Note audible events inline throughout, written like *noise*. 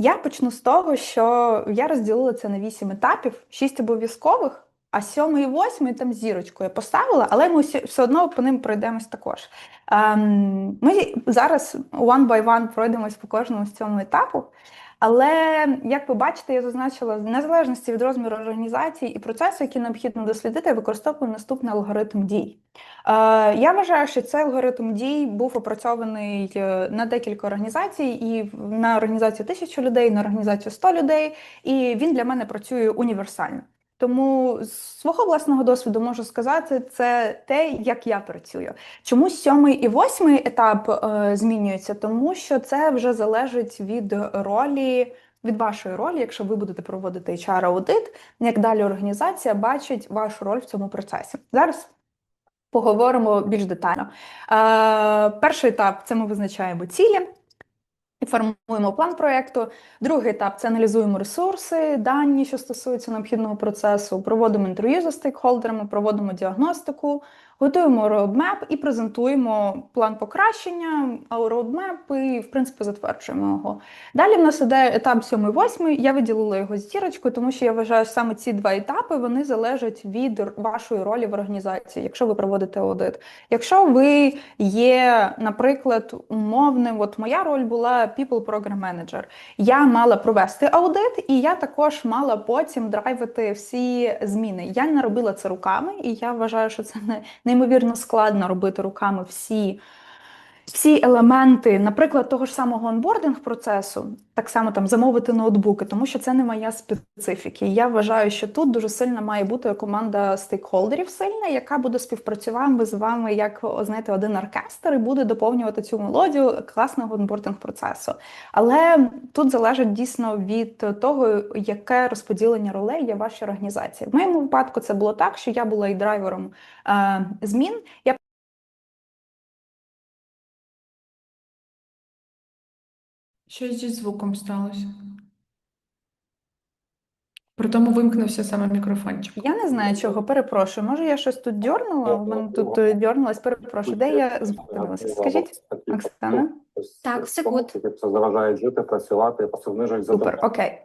Я почну з того, що я розділила це на вісім етапів, шість обов'язкових, а сьомий і восьмий там зірочку я поставила, але ми все одно по ним пройдемось також. Ем, Ми зараз one by one пройдемось по кожному з цьому етапу. Але як ви бачите, я зазначила, в незалежності від розміру організації і процесу, які необхідно дослідити, використовую наступний алгоритм дій. Е, Я вважаю, що цей алгоритм дій був опрацьований е, на декілька організацій, і на організацію тисячу людей, на організацію 100 людей, і він для мене працює універсально. Тому з свого власного досвіду можу сказати, це те, як я працюю. Чому сьомий і восьмий етап е, змінюється? Тому що це вже залежить від ролі, від вашої ролі, якщо ви будете проводити HR-аудит, як далі організація бачить вашу роль в цьому процесі. Зараз поговоримо більш детально. Е, перший етап це ми визначаємо цілі. Формуємо план проєкту. Другий етап це аналізуємо ресурси, дані, що стосуються необхідного процесу, проводимо інтерв'ю за стейкхолдерами, проводимо діагностику, готуємо роадмеп і презентуємо план покращення, роадмеп і, в принципі, затверджуємо його. Далі в нас іде етап 7-8. Я виділила його з зірочкою, тому що я вважаю, що саме ці два етапи вони залежать від вашої ролі в організації, якщо ви проводите аудит. Якщо ви є, наприклад, умовним, от моя роль була People Program Manager. Я мала провести аудит, і я також мала потім драйвити всі зміни. Я не робила це руками, і я вважаю, що це не неймовірно складно робити руками всі. Всі елементи, наприклад, того ж самого онбординг процесу, так само там замовити ноутбуки, тому що це не моя специфіка. Я вважаю, що тут дуже сильна має бути команда стейкхолдерів сильна, яка буде співпрацювати з вами як знаєте, один оркестр і буде доповнювати цю мелодію класного онбординг процесу. Але тут залежить дійсно від того, яке розподілення ролей є в вашій організації. В моєму випадку це було так, що я була і драйвером е, змін. Я Щось зі звуком сталося. При тому вимкнувся саме мікрофончик. Я не знаю чого, перепрошую. Може, я щось тут дьорнула? У мене тут е, дьорнулась, перепрошую. Де я зупинилася? Скажіть, Оксана? Так, все гуд. Це заважає жити, працювати, просто знижують Супер, задоволення. окей.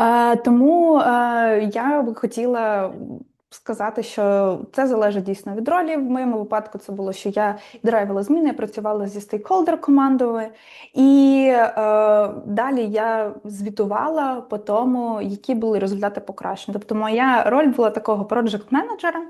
Е, тому е, я би хотіла сказати, що це залежить дійсно від ролі. В моєму випадку це було, що я драйвила зміни, я працювала зі стейкхолдер командою, і е, далі я звітувала по тому, які були результати покращень. Тобто, моя роль була такого проджект-менеджера.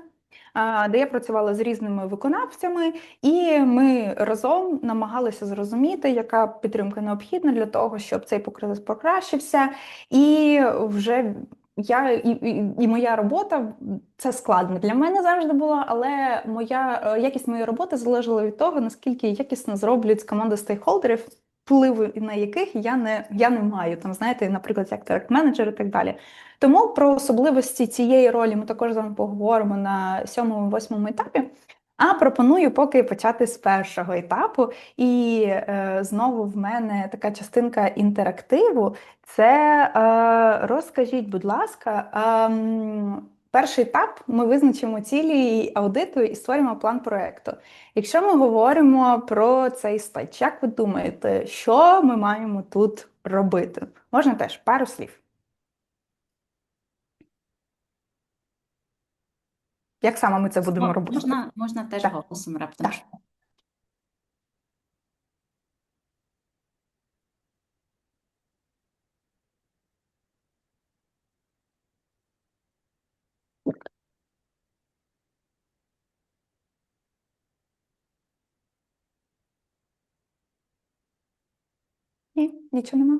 Де я працювала з різними виконавцями, і ми разом намагалися зрозуміти, яка підтримка необхідна для того, щоб цей покрились покращився, і вже я і, і, і моя робота це складно для мене завжди було, але моя е, якість моєї роботи залежала від того, наскільки якісно зроблять команда стейкхолдерів, впливу на яких я не, я не маю. Там, знаєте, наприклад, як директ менеджер і так далі. Тому про особливості цієї ролі ми також з вами поговоримо на сьомому-восьмому етапі. А пропоную поки почати з першого етапу. І е, знову в мене така частинка інтерактиву. Це е, розкажіть, будь ласка, ем, перший етап ми визначимо цілі аудиту і створимо план проекту. Якщо ми говоримо про цей стач, як ви думаєте, що ми маємо тут робити? Можна теж пару слів. Як саме ми це будемо Мо- робити? Можна, можна теж Так. голосом раптом. Так. Ні, нічого нема.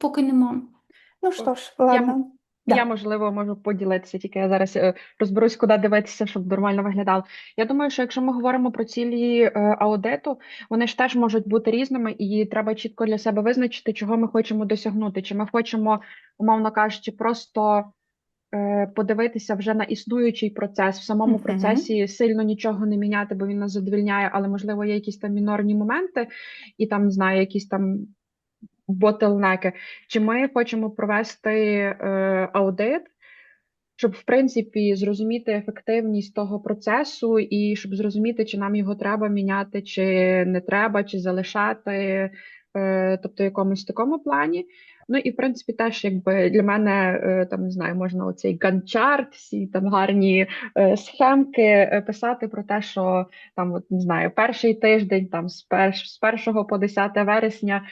Поки нема. Ну що ж, ладно. Да. Я, можливо, можу поділитися, тільки я зараз е, розберусь, куди дивитися, щоб нормально виглядало. Я думаю, що якщо ми говоримо про цілі е, аудиту, вони ж теж можуть бути різними, і треба чітко для себе визначити, чого ми хочемо досягнути. Чи ми хочемо, умовно кажучи, просто е, подивитися вже на існуючий процес, в самому Мгм. процесі сильно нічого не міняти, бо він нас задовільняє, але можливо є якісь там мінорні моменти, і там не знаю, якісь там ботлнеки. Чи ми хочемо провести е, аудит, щоб в принципі зрозуміти ефективність того процесу, і щоб зрозуміти, чи нам його треба міняти, чи не треба, чи залишати. е, тобто якомусь такому плані. Ну і в принципі теж якби для мене е, там не знаю, можна оцей ганчарт, всі там гарні е, схемки е, писати про те, що там, от не знаю, перший тиждень, там з перш, з 1 по 10 вересня.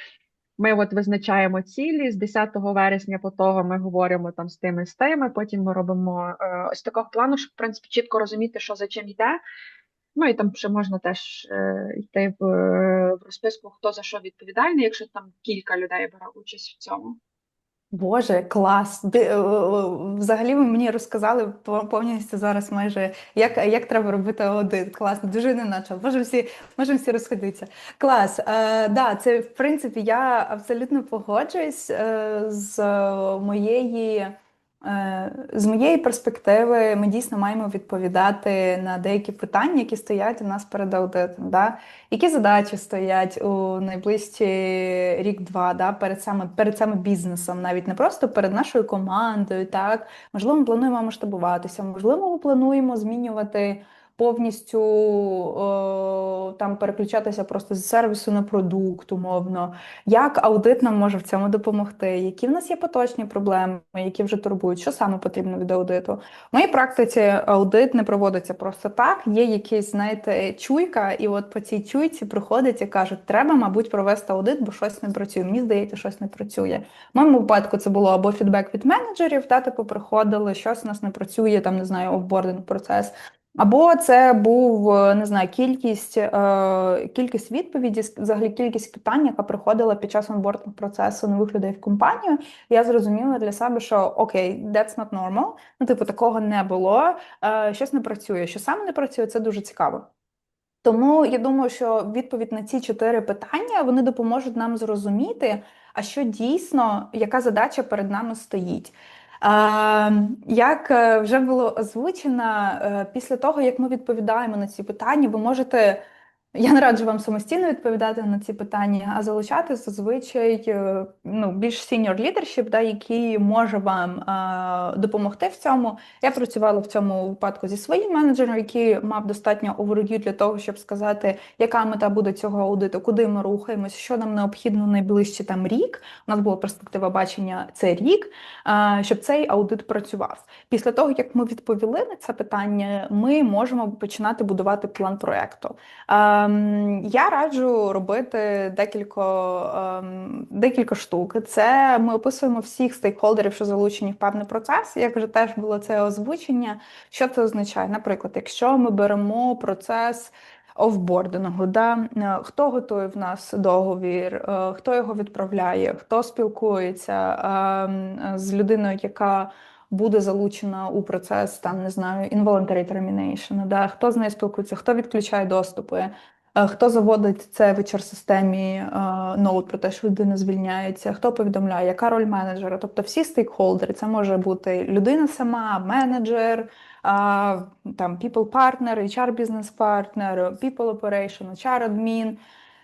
Ми от визначаємо цілі з 10 вересня, по того ми говоримо там з тими з тими. Потім ми робимо е, ось такого плану, щоб в принципі чітко розуміти, що за чим йде. Ну і там ще можна теж е, йти в, в розписку, хто за що відповідальний, якщо там кілька людей бере участь в цьому. Боже, клас! Ти, е, е, взагалі ви мені розказали по- повністю зараз майже, як, як треба робити аудит. Класно, дуже не начав. Можемо всі, можемо всі розходитися. Клас. Е, да, це в принципі я абсолютно погоджуюсь е, з моєї. Е, З моєї перспективи, ми дійсно маємо відповідати на деякі питання, які стоять у нас перед аудитом. Да? Які задачі стоять у найближчі рік-два, да? перед саме перед саме бізнесом, навіть не просто перед нашою командою. Так? Можливо, ми плануємо масштабуватися, можливо, ми плануємо змінювати повністю о, там переключатися просто з сервісу на продукт, умовно. Як аудит нам може в цьому допомогти? Які в нас є поточні проблеми, які вже турбують? Що саме потрібно від аудиту? В моїй практиці аудит не проводиться просто так. Є якийсь, знаєте, чуйка, і от по цій чуйці приходять і кажуть, треба, мабуть, провести аудит, бо щось не працює. Мені здається, щось не працює. В моєму випадку це було або фідбек від менеджерів, та типу приходили, щось у нас не працює, там не знаю, офбординг процес. Або це був не знаю, кількість, е, кількість відповіді, взагалі кількість питань, яка приходила під час онбординг процесу нових людей в компанію. Я зрозуміла для себе, що окей, that's not normal. Ну, типу, такого не було. Е, щось не працює. Що саме не працює, це дуже цікаво. Тому я думаю, що відповідь на ці чотири питання вони допоможуть нам зрозуміти, а що дійсно, яка задача перед нами стоїть. Як е, вже було озвучено, е, після того, як ми відповідаємо на ці питання, ви можете. Я не раджу вам самостійно відповідати на ці питання, а залучати зазвичай е, ну, більш senior leadership, да, який може вам е, допомогти в цьому. Я працювала в цьому випадку зі своїм менеджером, який мав достатньо overview для того, щоб сказати, яка мета буде цього аудиту, куди ми рухаємось, що нам необхідно найближчий там рік. У нас була перспектива бачення це рік, е, щоб цей аудит працював. Після того, як ми відповіли на це питання, ми можемо починати будувати план проекту. Ем, Я раджу робити декілька, ем, декілька штук. Це ми описуємо всіх стейкхолдерів, що залучені в певний процес. Як вже теж було це озвучення. Що це означає? Наприклад, якщо ми беремо процес офбордингу, да? е, хто готує в нас договір, е, хто його відправляє, хто спілкується ем, з людиною, яка буде залучена у процес там, не знаю, involuntary termination, да? хто з нею спілкується, хто відключає доступи, е, хто заводить це в HR-системі е, ноут про те, що людина звільняється, хто повідомляє, яка роль менеджера, тобто всі стейкхолдери, це може бути людина сама, менеджер, там people partner, HR business partner, people operation, HR admin,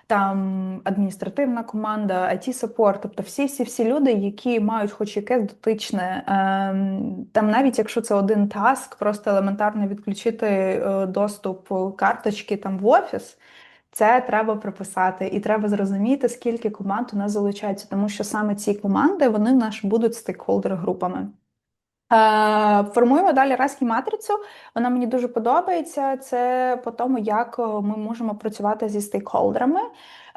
там адміністративна команда, IT support, тобто всі всі всі люди, які мають хоч якесь дотичне, ем, там навіть якщо це один таск, просто елементарно відключити е, доступ карточки там в офіс. Це треба прописати, і треба зрозуміти, скільки команд у нас залучається, тому що саме ці команди вони в нас будуть стейкхолдер-групами. Е, Формуємо далі Раські матрицю. Вона мені дуже подобається. Це по тому, як е, ми можемо працювати зі стейкхолдерами.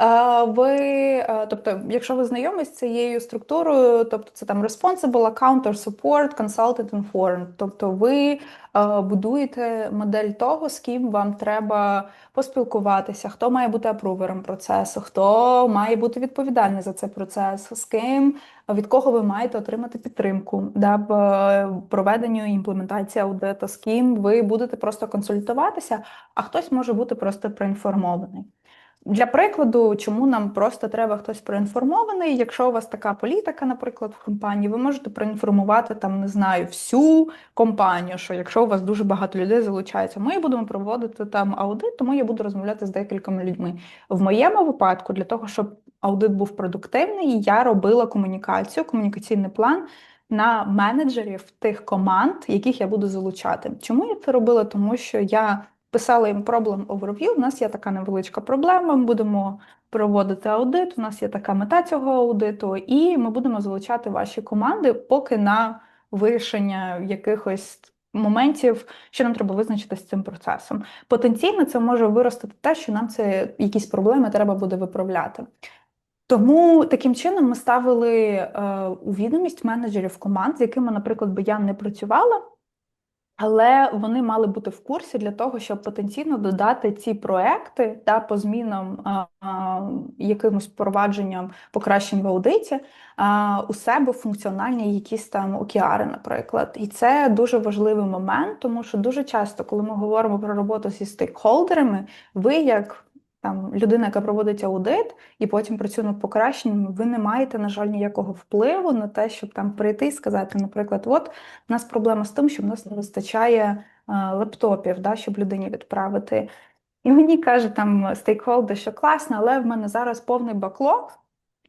Е, Ви, е, тобто, якщо ви знайомі з цією структурою, тобто це там responsible, account, support, consultant, informed. Тобто ви е, будуєте модель того, з ким вам треба поспілкуватися, хто має бути апрувером процесу, хто має бути відповідальний за цей процес, з ким від кого ви маєте отримати підтримку да, в е, проведенню імплементації аудиту, з ким ви будете просто консультуватися, а хтось може бути просто проінформований. Для прикладу, чому нам просто треба хтось проінформований, якщо у вас така політика, наприклад, в компанії, ви можете проінформувати там, не знаю, всю компанію, що якщо у вас дуже багато людей залучається, ми будемо проводити там аудит, тому я буду розмовляти з декількома людьми. В моєму випадку, для того, щоб аудит був продуктивний, я робила комунікацію, комунікаційний план на менеджерів тих команд, яких я буду залучати. Чому я це робила? Тому що я писали їм problem overview. У нас є така невеличка проблема. Ми будемо проводити аудит. У нас є така мета цього аудиту, і ми будемо залучати ваші команди поки на вирішення якихось моментів, що нам треба визначити з цим процесом. Потенційно це може виростити те, що нам це якісь проблеми треба буде виправляти. Тому таким чином ми ставили е, у відомість менеджерів команд, з якими, наприклад, би я не працювала, але вони мали бути в курсі для того, щоб потенційно додати ці проекти та по змінам а, а, якимось впровадженням покращень в аудиті а, у себе функціональні якісь там океари, наприклад. І це дуже важливий момент, тому що дуже часто, коли ми говоримо про роботу зі стейкхолдерами, ви як там людина, яка проводить аудит, і потім працює над покращенням, ви не маєте, на жаль, ніякого впливу на те, щоб там прийти і сказати, наприклад, от у нас проблема з тим, що в нас не вистачає а, лептопів, да, щоб людині відправити. І мені каже там стейкхолдер, що класно, але в мене зараз повний баклог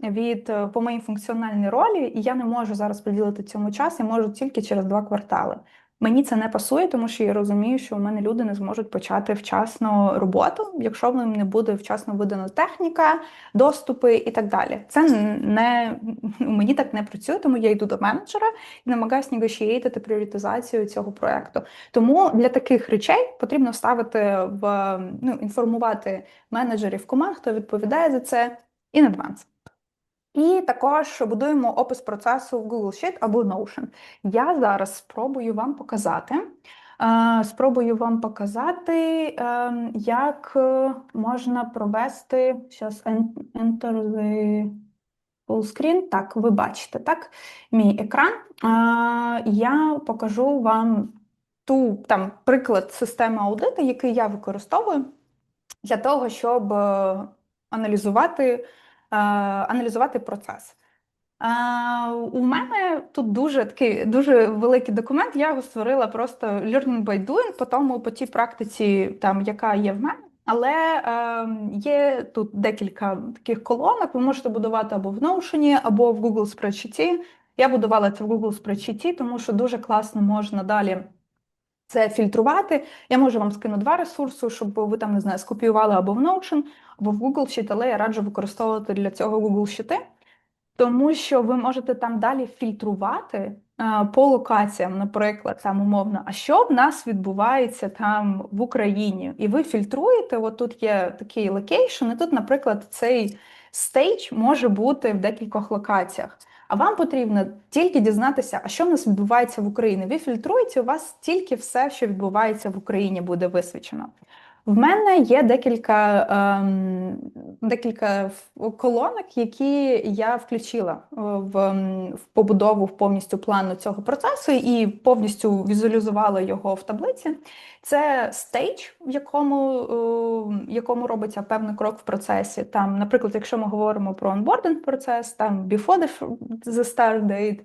від е, по моїй функціональній ролі, і я не можу зараз приділити цьому час, я можу тільки через два квартали. Мені це не пасує, тому що я розумію, що у мене люди не зможуть почати вчасно роботу, якщо в ним не буде вчасно видана техніка, доступи і так далі. Це не *laughs* мені так не працює, тому я йду до менеджера і намагаюся негошієтити пріоритизацію цього проекту. Тому для таких речей потрібно ставити в ну, інформувати менеджерів команд, хто відповідає за це, in advance. І також будуємо опис процесу в Google Sheet або Notion. Я зараз спробую вам показати. е, Спробую вам показати, е, як е, можна провести зараз enter the full screen. Так, ви бачите, так? Мій екран. Я покажу вам ту там приклад системи аудиту, який я використовую для того, щоб аналізувати, аналізувати процес. Е, У мене тут дуже такий дуже великий документ. Я його створила просто learning by doing, по тому по тій практиці, там яка є в мене. Але е, є тут декілька таких колонок. Ви можете будувати або в Notion, або в Google Spreadsheet. Я будувала це в Google Spreadsheet, тому що дуже класно можна далі це фільтрувати. Я можу вам скину два ресурси, щоб ви там не знаю, скопіювали або в Notion, або в Google Sheet, але я раджу використовувати для цього Google Sheet, тому що ви можете там далі фільтрувати е, по локаціям, наприклад, там умовно, а що в нас відбувається там в Україні? І ви фільтруєте, от тут є такий локейшн, і тут, наприклад, цей стейдж може бути в декількох локаціях. А вам потрібно тільки дізнатися, а що в нас відбувається в Україні. Ви фільтруєте, у вас тільки все, що відбувається в Україні, буде висвічено. В мене є декілька, ем, декілька колонок, які я включила е, в, в побудову в повністю плану цього процесу і повністю візуалізувала його в таблиці. Це стейдж, в якому, е, якому робиться певний крок в процесі. Там, наприклад, якщо ми говоримо про онбординг процес, там before the start date,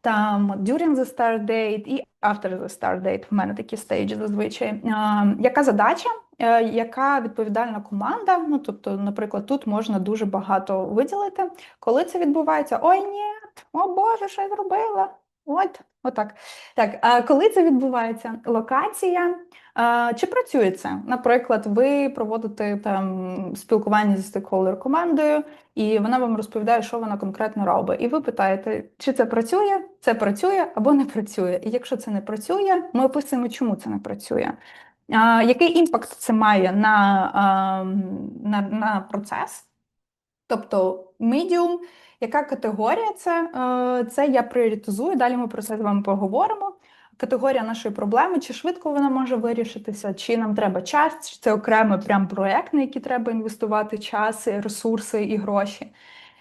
там during the start date і after the start date. В мене такі стейджі зазвичай. Яка задача? Е, Яка відповідальна команда? Ну, тобто, наприклад, тут можна дуже багато виділити. Коли це відбувається? Ой, ні, о Боже, що я зробила? От, отак. Так, а коли це відбувається? Локація. А, Чи працює це? Наприклад, ви проводите там спілкування зі стейкхолдер командою, і вона вам розповідає, що вона конкретно робить. І ви питаєте, чи це працює, це працює або не працює. І якщо це не працює, ми описуємо, чому це не працює. А, Який імпакт це має на, а, на, на процес? Тобто medium, яка категорія це? Е, Це я пріоритизую. Далі ми про це з вами поговоримо. Категорія нашої проблеми, чи швидко вона може вирішитися, чи нам треба час, чи це окремий прям проєкт, на який треба інвестувати час, ресурси і гроші.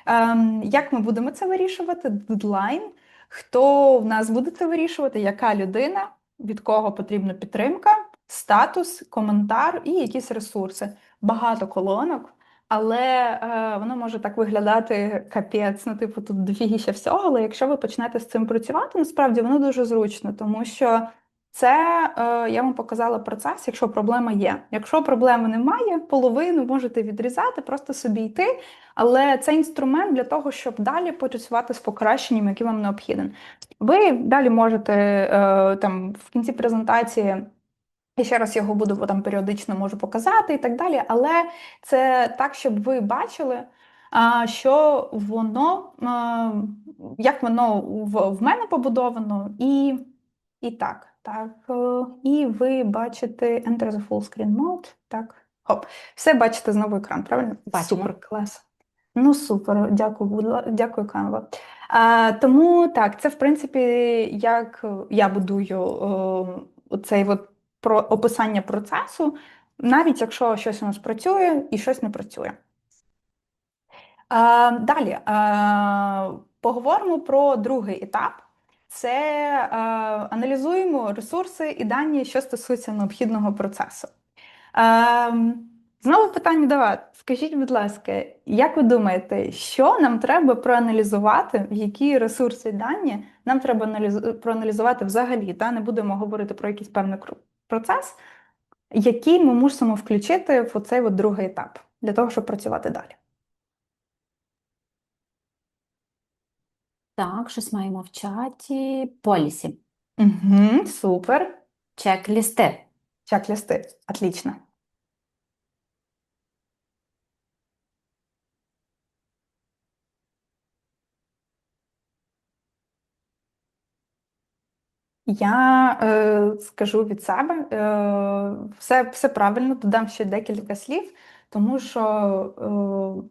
Ем, Як ми будемо це вирішувати? Дедлайн. Хто в нас буде це вирішувати? Яка людина, від кого потрібна підтримка, статус, коментар і якісь ресурси. Багато колонок. Але е, воно може так виглядати капець, ну, типу, тут дофігіща всього. Але якщо ви почнете з цим працювати, насправді воно дуже зручно, тому що це е, я вам показала процес, якщо проблема є. Якщо проблеми немає, половину можете відрізати, просто собі йти. Але це інструмент для того, щоб далі працювати з покращенням, які вам необхіден. Ви далі можете е, там в кінці презентації. Я ще раз його буду там періодично можу показати і так далі. Але це так, щоб ви бачили, що воно, як воно в, мене побудовано, і, і так. Так, е, і ви бачите Enter the full screen mode. Так, хоп. Все бачите знову екран, правильно? Бачимо. Супер, клас. Ну, супер, дякую, дякую, Canva. А, тому так, це в принципі, як я будую е, цей от про описання процесу, навіть якщо щось у нас працює і щось не працює. А, далі а, поговоримо про другий етап. Це е, аналізуємо ресурси і дані, що стосуються необхідного процесу. Е, знову питання до вас. Скажіть, будь ласка, як ви думаєте, що нам треба проаналізувати, які ресурси і дані нам треба аналіз- проаналізувати взагалі? Та не будемо говорити про якийсь певний процес, який ми мусимо включити в цей от другий етап для того, щоб працювати далі. Так, щось маємо в чаті. Полісі. Угу, супер. Чек-лісти. Чек-лісти. Отлично. Я е, скажу від себе, е, все, все правильно, додам ще декілька слів, тому що, е,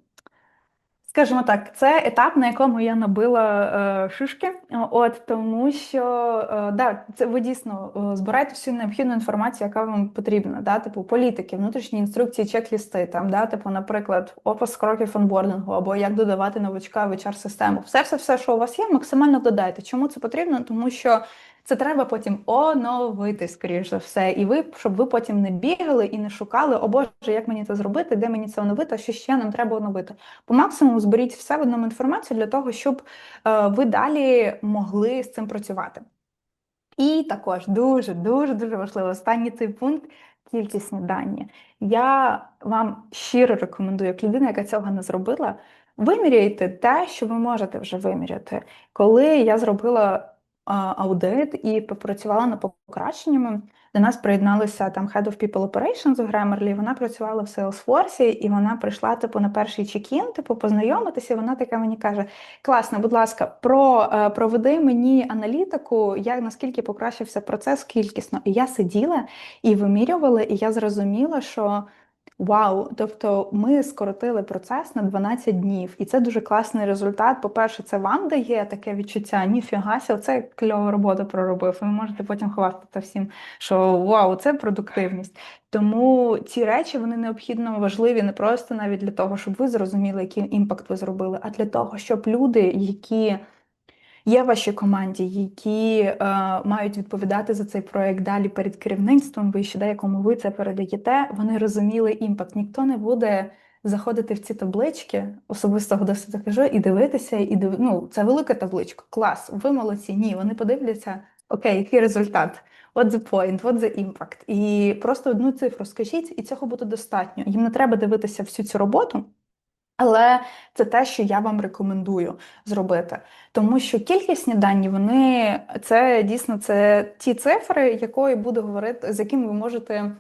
скажімо так, це етап, на якому я набила е, шишки. От тому що е, да, це ви дійсно е, збираєте всю необхідну інформацію, яка вам потрібна, да, типу політики, внутрішні інструкції, чек-лісти, там, да, типу, наприклад, опис кроків онбордингу, або як додавати новичка в HR-систему. Все, все, все, що у вас є, максимально додайте. Чому це потрібно? Тому що це треба потім оновити, скоріш за все, і ви, щоб ви потім не бігали і не шукали, о Боже, як мені це зробити, де мені це оновити, що ще нам треба оновити. По максимуму зберіть все в одному інформацію для того, щоб е, ви далі могли з цим працювати. І також дуже, дуже, дуже важливо, останній цей пункт кількісні дані. Я вам щиро рекомендую, як людина, яка цього не зробила, виміряйте те, що ви можете вже виміряти. Коли я зробила аудит і попрацювала над покращеннями, до нас приєдналася там Head of People Operations у Grammarly, вона працювала в Salesforce, і вона прийшла типу на перший чекін, типу познайомитися. Вона така мені каже: класно, будь ласка, про, е, проведи мені аналітику, як наскільки покращився процес кількісно. І я сиділа і вимірювала, і я зрозуміла, що. Вау, тобто ми скоротили процес на 12 днів, і це дуже класний результат. По-перше, це вам дає таке відчуття, ніфіга ся, це кльова робота проробив. Ви можете потім хвастати всім, що вау, це продуктивність. Тому ці речі вони необхідно важливі не просто навіть для того, щоб ви зрозуміли, який імпакт ви зробили, а для того, щоб люди, які є в вашій команді, які е, мають відповідати за цей проект далі перед керівництвом вище, де якому ви це передаєте, вони розуміли імпакт. Ніхто не буде заходити в ці таблички, особистого досвіду кажу, і дивитися, і див... ну, це велика табличка. Клас, ви молодці. Ні, вони подивляться, окей, який результат. What the point, what the impact. І просто одну цифру скажіть, і цього буде достатньо. Їм не треба дивитися всю цю роботу. Але це те, що я вам рекомендую зробити, тому що кількісні дані, вони це дійсно це ті цифри, якої буде говорити, з якими ви можете,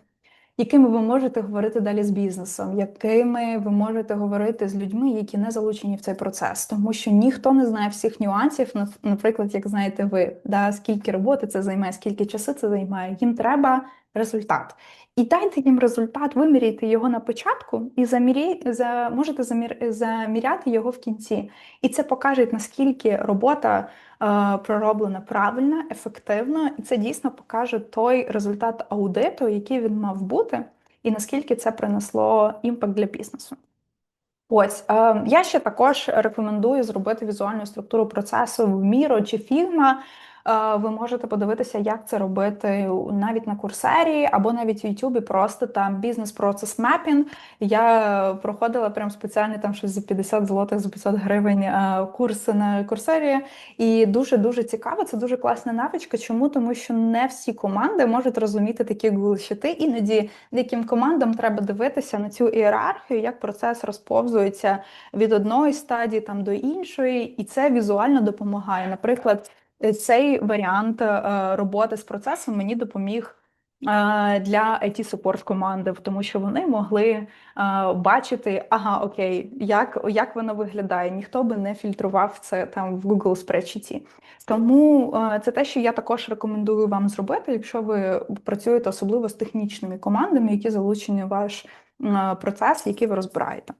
якими ви можете говорити далі з бізнесом, якими ви можете говорити з людьми, які не залучені в цей процес, тому що ніхто не знає всіх нюансів, наприклад, як знаєте ви, да, скільки роботи це займає, скільки часу це займає. Їм треба результат. І дайте їм результат, виміряйте його на початку і замірі, за, можете замір, заміряти його в кінці. І це покаже, наскільки робота е, пророблена правильно, ефективно, і це дійсно покаже той результат аудиту, який він мав бути, і наскільки це принесло імпакт для бізнесу. Ось е, я ще також рекомендую зробити візуальну структуру процесу в Miro чи Figma. Е, Ви можете подивитися, як це робити навіть на курсері або навіть в Ютубі, просто там бізнес-процес мепінг. Я проходила прям спеціальний там щось за 50 злотих, за 500 гривень е, курси на курсері. І дуже-дуже цікаво, це дуже класна навичка. Чому? Тому що не всі команди можуть розуміти такі Google щити. Іноді деяким командам треба дивитися на цю ієрархію, як процес розповзується від одної стадії там до іншої, і це візуально допомагає. Наприклад, цей варіант е, роботи з процесом мені допоміг для it support команди, тому що вони могли е, бачити, ага, окей, як, як воно виглядає. Ніхто би не фільтрував це там в Google Spreadsheet. Тому е, це те, що я також рекомендую вам зробити, якщо ви працюєте особливо з технічними командами, які залучені в ваш е, процес, який ви розбираєте.